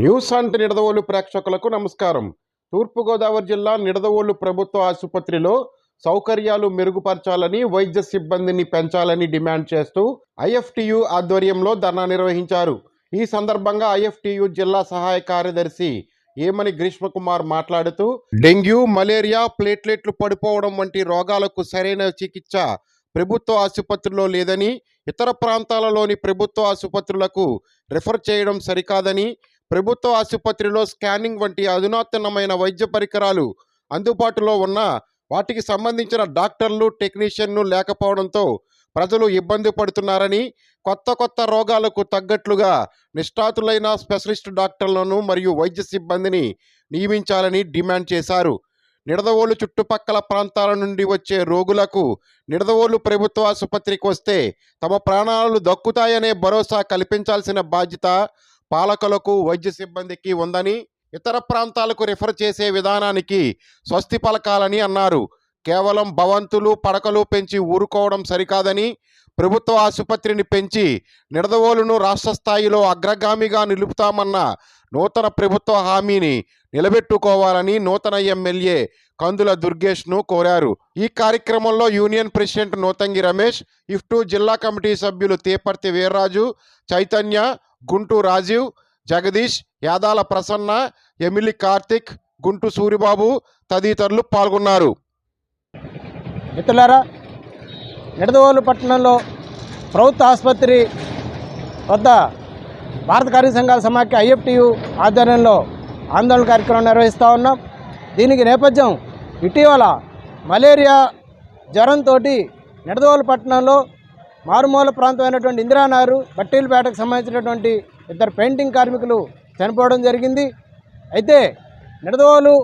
News అంట్ నిడదవోలు ప్రేక్షకులకు నమస్కారం. తూర్పుగోదావరి జిల్లా నిడదవోలు ప్రభుత్వ ఆసుపత్రిలో సౌకర్యాలు మెరుగుపరచాలని వైద్య సిబ్బందిని పెంచాలని డిమాండ్ చేస్తూ ఐఎఫ్టియు ఆధ్వర్యంలో ధర్నా నిర్వహించారు. ఈ సందర్భంగా ఐఎఫ్టియు జిల్లా సహాయ కార్యదర్శి ఏమని గ్రీష్మకుమార్ మాట్లాడుతూ డెంగ్యూ మలేరియా ప్లేట్లెట్లు పడిపోవడం వంటి రోగాలకు సరైన చికిత్స ప్రభుత్వ ఆసుపత్రిలో లేదని ఇతర ప్రాంతాలలోని ప్రభుత్వ ఆసుపత్రులకు రిఫర్ చేయడం సరికాదని ప్రభుత్వ ఆసుపత్రిలో స్కానింగ్ వంటి అధునాతనమైన వైద్య పరికరాలు అందుబాటులో ఉన్న వాటికి సంబంధించిన డాక్టర్లు టెక్నీషియన్లు లేకపోవడంతో ప్రజలు ఇబ్బంది పడుతున్నారని కొత్త కొత్త రోగాలకు తగ్గట్లుగా నిష్ణాతులైన స్పెషలిస్ట్ డాక్టర్లను మరియు వైద్య సిబ్బందిని నియమించాలని డిమాండ్ చేశారు. నిడదవోలు చుట్టుపక్కల ప్రాంతాల నుండి వచ్చే రోగులకు నిడదవోలు ప్రభుత్వ ఆసుపత్రికి వస్తే తమ ప్రాణాలు దక్కుతాయనే భరోసా కల్పించాల్సిన బాధ్యత పాలకులకు వైద్య సిబ్బందికి ఉందని ఇతర ప్రాంతాలకు రిఫర్ చేసే విధానానికి స్వస్తి పలకాలని అన్నారు. కేవలం భవంతులు పడకలు పెంచి ఊరుకోవడం సరికాదని ప్రభుత్వ ఆసుపత్రిని పెంచి నిడదవోలును రాష్ట్ర స్థాయిలో అగ్రగామిగా నిలుపుతామన్న నూతన ప్రభుత్వ హామీని నిలబెట్టుకోవాలని నూతన ఎమ్మెల్యే కందుల దుర్గేష్ను కోరారు. ఈ కార్యక్రమంలో union president Nuthangi Ramesh IFTU జిల్లా కమిటీ సభ్యులు తేపర్తి వీర్రాజు చైతన్య గుంటూ రాజీవ్ జగదీష్ యాదాల ప్రసన్న ఎమిలి కార్తిక్ గుంటు సూరిబాబు తదితరులు పాల్గొన్నారు. మిత్రులారా నిడదవోలు పట్టణంలో ప్రభుత్వ ఆసుపత్రి వద్ద భారత కార్మిక సంఘాల సమాఖ్య ఐఎఫ్టియు ఆధ్వర్యంలో ఆందోళన కార్యక్రమం నిర్వహిస్తూ ఉన్నాం. దీనికి నేపథ్యం ఇటీవల మలేరియా జ్వరంతో నిడదవోలు పట్టణంలో మారుమూల ప్రాంతమైనటువంటి ఇందిరానగర్ బట్టీలపేటకు సంబంధించినటువంటి ఇద్దరు పెయింటింగ్ కార్మికులు చనిపోవడం జరిగింది. అయితే నిడదవోలు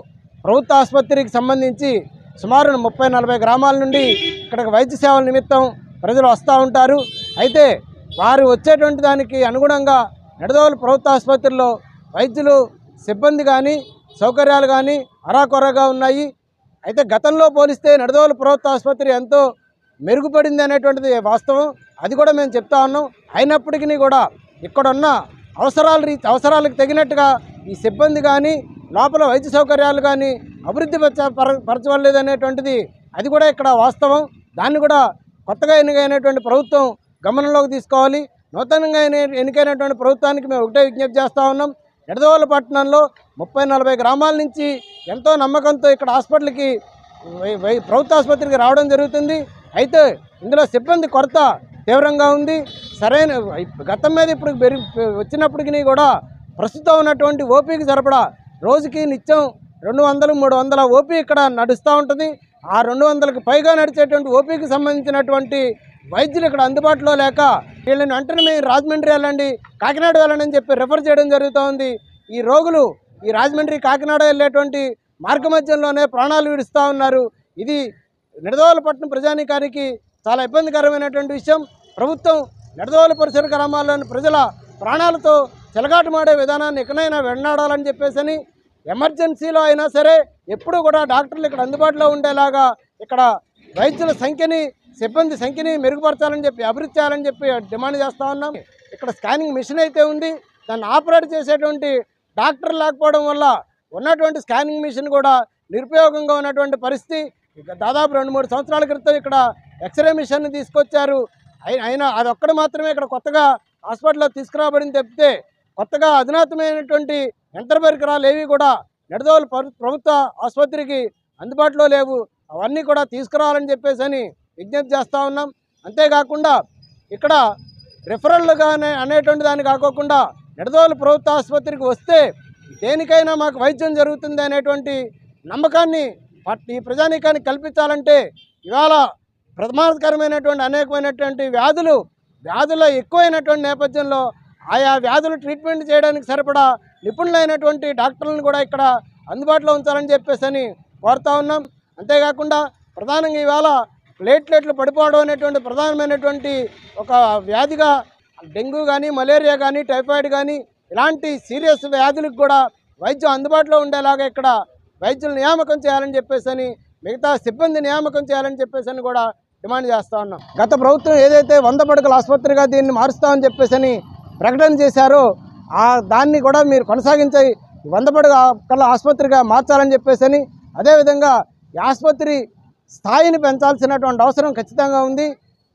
ప్రభుత్వ ఆసుపత్రికి సంబంధించి సుమారు ముప్పై నలభై గ్రామాల నుండి ఇక్కడికి వైద్య సేవల నిమిత్తం ప్రజలు వస్తూ ఉంటారు. అయితే వారు వచ్చేటువంటి దానికి అనుగుణంగా నిడదవోలు ప్రభుత్వ ఆసుపత్రిలో వైద్యులు సిబ్బంది కానీ సౌకర్యాలు కానీ అరాకొరగా ఉన్నాయి. అయితే గతంలో పోలిస్తే నడదోలు ప్రభుత్వ ఆసుపత్రి ఎంతో మెరుగుపడింది అనేటువంటిది వాస్తవం. అది కూడా మేము చెప్తా ఉన్నాం. అయినప్పటికీ కూడా ఇక్కడ ఉన్న అవసరాలు రీ అవసరాలకు తగినట్టుగా ఈ సిబ్బంది కానీ లోపల వైద్య సౌకర్యాలు కానీ అభివృద్ధి పరచ పర- పరచవలేదు అనేటువంటిది అది కూడా ఇక్కడ వాస్తవం. దాన్ని కూడా కొత్తగా ఎన్నికైనటువంటి ప్రభుత్వం గమనంలోకి తీసుకోవాలి. నూతనంగా ఎన్నికైనటువంటి ప్రభుత్వానికి మేము ఒకటే విజ్ఞప్తి చేస్తూ ఉన్నాం. ఎడదవోల పట్టణంలో ముప్పై నలభై గ్రామాల నుంచి ఎంతో నమ్మకంతో ఇక్కడ హాస్పిటల్కి ప్రభుత్వ ఆసుపత్రికి రావడం జరుగుతుంది. అయితే ఇందులో సిబ్బంది కొరత తీవ్రంగా ఉంది. సరైన గతం మీద ఇప్పుడు పెరిగి వచ్చినప్పటికీ కూడా ప్రస్తుతం ఉన్నటువంటి ఓపీకి సరిపడా రోజుకి నిత్యం రెండు వందలు మూడు వందల ఓపీ ఇక్కడ నడుస్తూ ఉంటుంది. ఆ రెండు వందలకు పైగా నడిచేటువంటి ఓపీకి సంబంధించినటువంటి వైద్యులు ఇక్కడ అందుబాటులో లేక వీళ్ళని వెంటనే మేము రాజమండ్రి వెళ్ళండి కాకినాడ వెళ్ళండి అని చెప్పి రిఫర్ చేయడం జరుగుతోంది. ఈ రోగులు ఈ రాజమండ్రి కాకినాడ వెళ్ళేటువంటి మార్గ మధ్యంలోనే ప్రాణాలు విడుస్తూ ఉన్నారు. ఇది నిడదవలపట్నం ప్రజానీకానికి చాలా ఇబ్బందికరమైనటువంటి విషయం. ప్రభుత్వం నిడదవల పరిసర గ్రామాల్లోని ప్రజల ప్రాణాలతో చెలగాటమాడే విధానాన్ని ఎక్కడైనా వెన్నాడాలని చెప్పేసి ఎమర్జెన్సీలో అయినా సరే ఎప్పుడూ కూడా డాక్టర్లు ఇక్కడ అందుబాటులో ఉండేలాగా ఇక్కడ వైద్యుల సంఖ్యని సిబ్బంది సంఖ్యని మెరుగుపరచాలని చెప్పి అభివృద్ధి చేయాలని చెప్పి డిమాండ్ చేస్తూ ఉన్నాం. ఇక్కడ స్కానింగ్ మిషన్ అయితే ఉంది. దాన్ని ఆపరేట్ చేసేటువంటి డాక్టర్ లేకపోవడం వల్ల ఉన్నటువంటి స్కానింగ్ మిషన్ కూడా నిరుపయోగంగా ఉన్నటువంటి పరిస్థితి. దాదాపు రెండు మూడు సంవత్సరాల క్రితం ఇక్కడ ఎక్స్రే మిషన్ తీసుకొచ్చారు. అయి- అయినా అది ఒక్కటి మాత్రమే ఇక్కడ కొత్తగా హాస్పిటల్లో తీసుకురాబడింది తప్పితే కొత్తగా అధునాతమైనటువంటి యంత్ర పరికరాలు ఏవి కూడా నిడదోలు ప్రభుత్వ ఆసుపత్రికి అందుబాటులో లేవు. అవన్నీ కూడా తీసుకురావాలని చెప్పేసి అని విజ్ఞప్తి చేస్తూ ఉన్నాం. అంతేకాకుండా ఇక్కడ రిఫరల్గానే అనేటువంటి దాన్ని కాకోకుండా నిడదోలు ప్రభుత్వ ఆసుపత్రికి వస్తే దేనికైనా మాకు వైద్యం జరుగుతుంది అనేటువంటి నమ్మకాన్ని ఈ ప్రజానీకాన్ని కల్పించాలంటే ఇవాళ ప్రమాదకరమైనటువంటి అనేకమైనటువంటి వ్యాధులు వ్యాధుల ఎక్కువైనటువంటి నేపథ్యంలో ఆయా వ్యాధులు ట్రీట్మెంట్ చేయడానికి సరిపడా నిపుణులైనటువంటి డాక్టర్లను కూడా ఇక్కడ అందుబాటులో ఉంచాలని చెప్పేసి అని కోరుతా ఉన్నాం. అంతేకాకుండా ప్రధానంగా ఇవాళ ప్లేట్లెట్లు పడిపోవడం అనేటువంటి ప్రధానమైనటువంటి ఒక వ్యాధిగా డెంగ్యూ కానీ మలేరియా కానీ టైఫాయిడ్ కానీ ఇలాంటి సీరియస్ వ్యాధులకు కూడా వైద్యం అందుబాటులో ఉండేలాగా ఇక్కడ వైద్యులు నియామకం చేయాలని చెప్పేసి అని మిగతా సిబ్బంది నియామకం చేయాలని చెప్పేసి అని కూడా డిమాండ్ చేస్తా ఉన్నాం. గత ప్రభుత్వం ఏదైతే వంద పడకల ఆసుపత్రిగా దీన్ని మారుస్తామని చెప్పేసి ప్రకటన చేశారో ఆ దాన్ని కూడా మీరు కొనసాగించే వంద పడకల ఆసుపత్రిగా మార్చాలని చెప్పేసి అదేవిధంగా ఈ ఆసుపత్రి స్థాయిని పెంచాల్సినటువంటి అవసరం ఖచ్చితంగా ఉంది.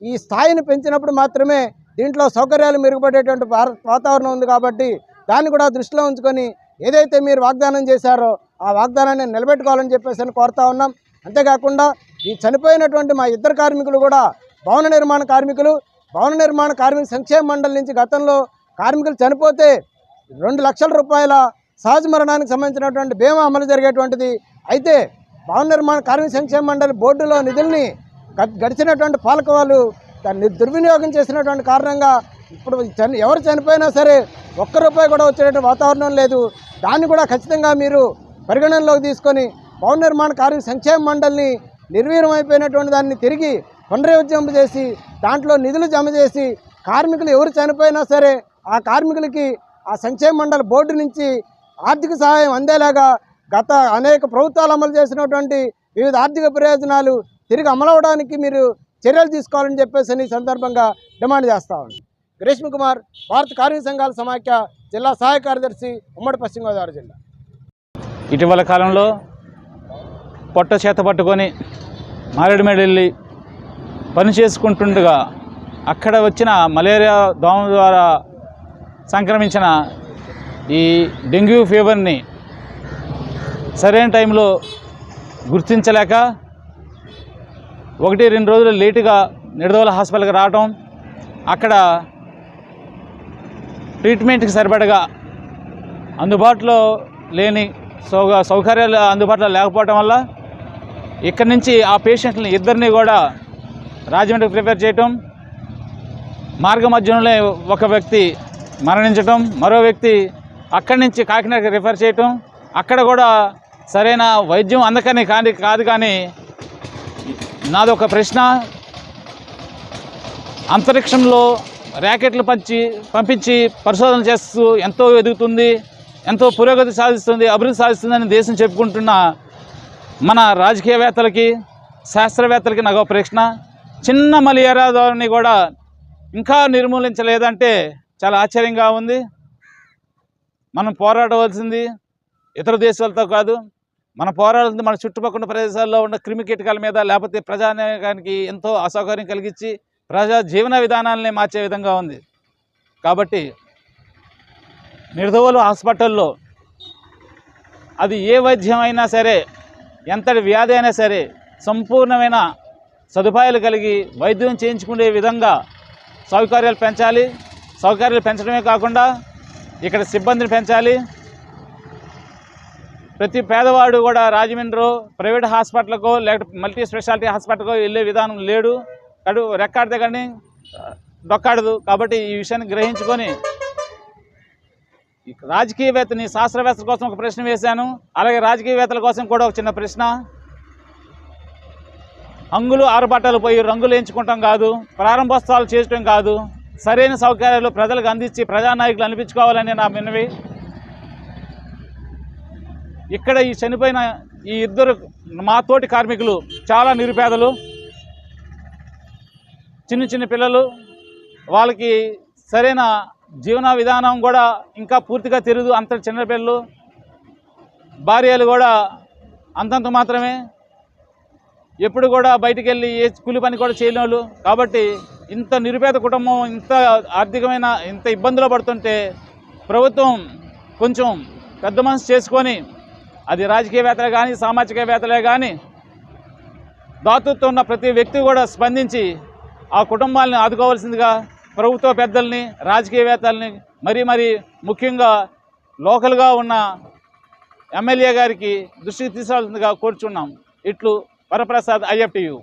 ఈ స్థాయిని పెంచినప్పుడు మాత్రమే దీంట్లో సౌకర్యాలు మెరుగుపడేటువంటి వాతావరణం ఉంది కాబట్టి దాన్ని కూడా దృష్టిలో ఉంచుకొని ఏదైతే మీరు వాగ్దానం చేశారో ఆ వాగ్దానాన్ని నిలబెట్టుకోవాలని చెప్పేసి అని కోరుతా ఉన్నాం. అంతేకాకుండా ఈ చనిపోయినటువంటి మా ఇద్దరు కార్మికులు కూడా భవన నిర్మాణ కార్మికులు భవన నిర్మాణ కార్మిక సంక్షేమ మండలి నుంచి గతంలో కార్మికులు చనిపోతే రెండు లక్షల రూపాయల సహజ మరణానికి సంబంధించినటువంటి బీమా అమలు జరిగేటువంటిది. అయితే భవన నిర్మాణ కార్మిక సంక్షేమ మండలి బోర్డులో నిధుల్ని గడిచినటువంటి పాలక వాళ్ళు దాన్ని దుర్వినియోగం చేసినటువంటి కారణంగా ఇప్పుడు చని ఎవరు చనిపోయినా సరే ఒక్క రూపాయి కూడా వచ్చేటువంటి వాతావరణం లేదు. దాన్ని కూడా ఖచ్చితంగా మీరు పరిగణనలోకి తీసుకొని భవన నిర్మాణ కార్మిక సంక్షేమ మండలిని నిర్వీర్యమైపోయినటువంటి దాన్ని తిరిగి పునరుజ్జంప చేసి దాంట్లో నిధులు జమ చేసి కార్మికులు ఎవరు చనిపోయినా సరే ఆ కార్మికులకి ఆ సంక్షేమ మండలి బోర్డు నుంచి ఆర్థిక సహాయం అందేలాగా గత అనేక ప్రభుత్వాలు అమలు చేసినటువంటి వివిధ ఆర్థిక ప్రయోజనాలు తిరిగి అమలవడానికి మీరు చర్యలు తీసుకోవాలని చెప్పేసి ఈ సందర్భంగా డిమాండ్ చేస్తా ఉన్నాం. గ్రీష్మ కుమార్ భారత కార్మిక సంఘాల సమాఖ్య జిల్లా సహాయ కార్యదర్శి ఉమ్మడి పశ్చిమ గోదావరి జిల్లా. ఇటీవల కాలంలో పొట్ట చేత పట్టుకొని మారేడుమేడ వెళ్ళి పని చేసుకుంటుండగా అక్కడ వచ్చిన మలేరియా దోమ ద్వారా సంక్రమించిన ఈ డెంగ్యూ ఫీవర్ని సరైన టైంలో గుర్తించలేక ఒకటి రెండు రోజులు లేటుగా నిడదవల హాస్పిటల్కి రావటం అక్కడ ట్రీట్మెంట్కి సరిపడగా అందుబాటులో లేని సౌక సౌకర్యాలు అందుబాటులో లేకపోవడం వల్ల ఇక్కడి నుంచి ఆ పేషెంట్ని ఇద్దరిని కూడా రాజమండ్రికి ప్రిపేర్ చేయటం మార్గ మధ్యంలో ఒక వ్యక్తి మరణించటం మరో వ్యక్తి అక్కడి నుంచి కాకినాడకి రిఫర్ చేయటం అక్కడ కూడా సరైన వైద్యం అందకని కాని కాదు కానీ నాదొక ప్రశ్న. అంతరిక్షంలో ర్యాకెట్లు పంచి పంపించి పరిశోధన చేస్తూ ఎంతో ఎదుగుతుంది. ఎంతో పురోగతి సాధిస్తుంది అభివృద్ధి సాధిస్తుందని దేశం చెప్పుకుంటున్న మన రాజకీయవేత్తలకి శాస్త్రవేత్తలకి నగవ ఒక ప్రశ్న చిన్న మలియరా కూడా ఇంకా నిర్మూలించలేదంటే చాలా ఆశ్చర్యంగా ఉంది. మనం పోరాడవలసింది ఇతర దేశాలతో కాదు మన పోరాడుతుంది మన చుట్టుపక్కల ప్రదేశాల్లో ఉన్న క్రిమి కీటకాల మీద లేకపోతే ప్రజానీకానికి ఎంతో అసౌకర్యం కలిగించి ప్రజా జీవన విధానాలని మార్చే విధంగా ఉంది. కాబట్టి నిర్ధోలు హాస్పిటల్లో అది ఏ వైద్యం అయినా సరే ఎంతటి వ్యాధి అయినా సరే సంపూర్ణమైన సదుపాయాలు కలిగి వైద్యం చేయించుకునే విధంగా సౌకర్యాలు పెంచాలి. సౌకర్యాలు పెంచడమే కాకుండా ఇక్కడ సిబ్బందిని పెంచాలి. ప్రతి పేదవాడు కూడా రాజమండ్రి ప్రైవేట్ హాస్పిటల్కో లేకపోతే మల్టీ స్పెషాలిటీ హాస్పిటల్కో వెళ్ళే విధానం లేడు. కడు రెక్కాడితే కానీ డొక్కాడదు. కాబట్టి ఈ విషయాన్ని గ్రహించుకొని రాజకీయవేత్తని శాస్త్రవేత్తల కోసం ఒక ప్రశ్న వేశాను. అలాగే రాజకీయవేత్తల కోసం కూడా ఒక చిన్న ప్రశ్న. అంగులు ఆరుబట్టలు పోయి రంగులు ఎంచుకుంటాం కాదు ప్రారంభోత్సవాలు చేయటం కాదు సరైన సౌకర్యాలు ప్రజలకు అందించి ప్రజానాయకులు అనిపించుకోవాలని నా విన్నవి. ఇక్కడ ఈ చనిపోయిన ఈ ఇద్దరు మా తోటి కార్మికులు చాలా నిరుపేదలు. చిన్న చిన్న పిల్లలు వాళ్ళకి సరైన జీవన విధానం కూడా ఇంకా పూర్తిగా తెలియదు అంత చిన్న పిల్లలు భార్యలు కూడా అంతంత మాత్రమే. ఎప్పుడు కూడా బయటికి వెళ్ళి ఏ కూలి పని కూడా చేయలేని వాళ్ళు కాబట్టి ఇంత నిరుపేద కుటుంబం ఇంత ఆర్థికమైన ఇంత ఇబ్బందులు పడుతుంటే ప్రభుత్వం కొంచెం పెద్ద మనసు చేసుకొని అది రాజకీయవేత్తలే కానీ సామాజికవేత్తలే కానీ దాతృత్వం ఉన్న ప్రతి వ్యక్తి కూడా స్పందించి ఆ కుటుంబాలను ఆదుకోవాల్సిందిగా ప్రభుత్వ పెద్దల్ని రాజకీయవేత్తల్ని మరీ మరీ ముఖ్యంగా లోకల్గా ఉన్న ఎమ్మెల్యే గారికి దృష్టికి తీసుకోవాల్సిందిగా కోరుచున్నాం. ఇట్లు వరప్రసాద్ ఐఎఫ్టియు.